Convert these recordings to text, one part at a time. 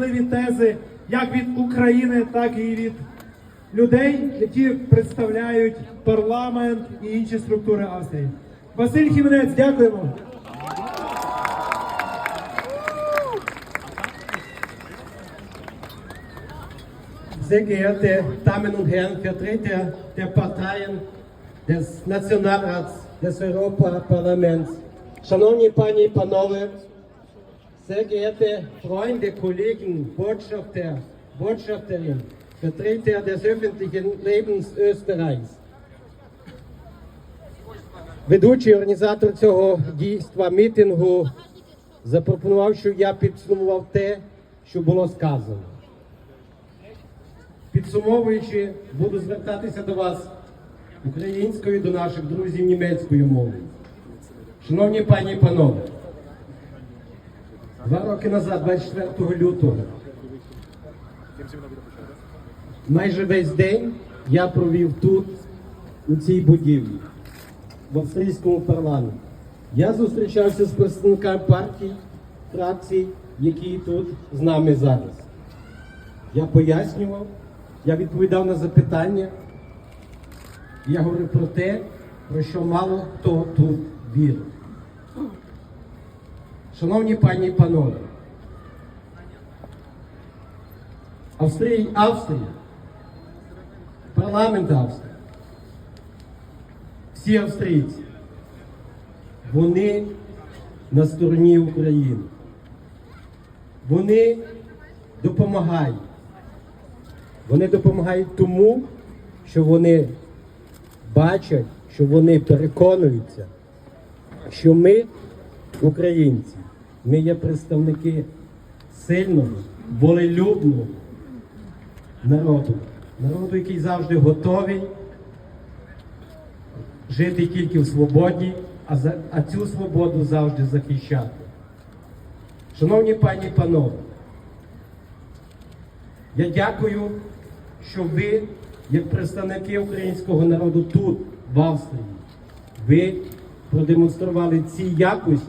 важливі тези як від України, так і від людей, які представляють парламент і інші структури Австрії. Василь Хіменець, дякуємо. Sehr geehrte Damen und Herren, Vertreter der Parteien des Nationalrats, des Europaparlaments, Szanowni Panie i Panowie, sehr geehrte Freunde, Kollegen, Botschafter, Botschafterinnen, Vertreter des öffentlichen Lebens Österreichs. Ведучий організатор цього дійства мітингу запропонував, щоб я підсумував те, що було сказано. Підсумовуючи, буду звертатися до вас українською, до наших друзів німецькою мовою. Шановні пані і панове, два роки назад, 24 лютого, майже весь день я провів тут, у цій будівлі, в австрійському парламенті. Я зустрічався з представниками партій, фракцій, які тут з нами зараз. Я пояснював, я відповідав на запитання. Я говорив про те, про що мало хто тут вірить. Шановні пані і панове, Австрія, Австрія, парламент Австрії, всі австрійці, вони на стороні України. Вони допомагають. Вони допомагають тому, що вони бачать, що вони переконуються, що ми, українці, ми є представники сильного, волелюбного народу. Народу, який завжди готовий жити тільки в свободі, а, за, а цю свободу завжди захищати. Шановні пані і панове, я дякую, що ви, як представники українського народу тут, в Австрії, ви продемонстрували ці якості,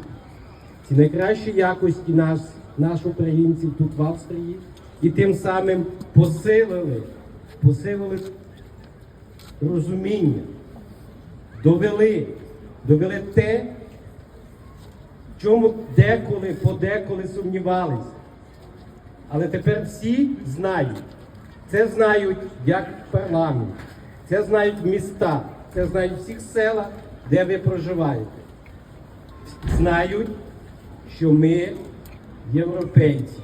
ці найкращі якості нас, наших українців тут в Австрії, і тим самим посилили, посилили розуміння, довели, довели те, чому деколи, подеколи сумнівалися. Але тепер всі знають. Це знають як парламент, це знають міста, це знають всіх села, де ви проживаєте. Знають, що ми європейці.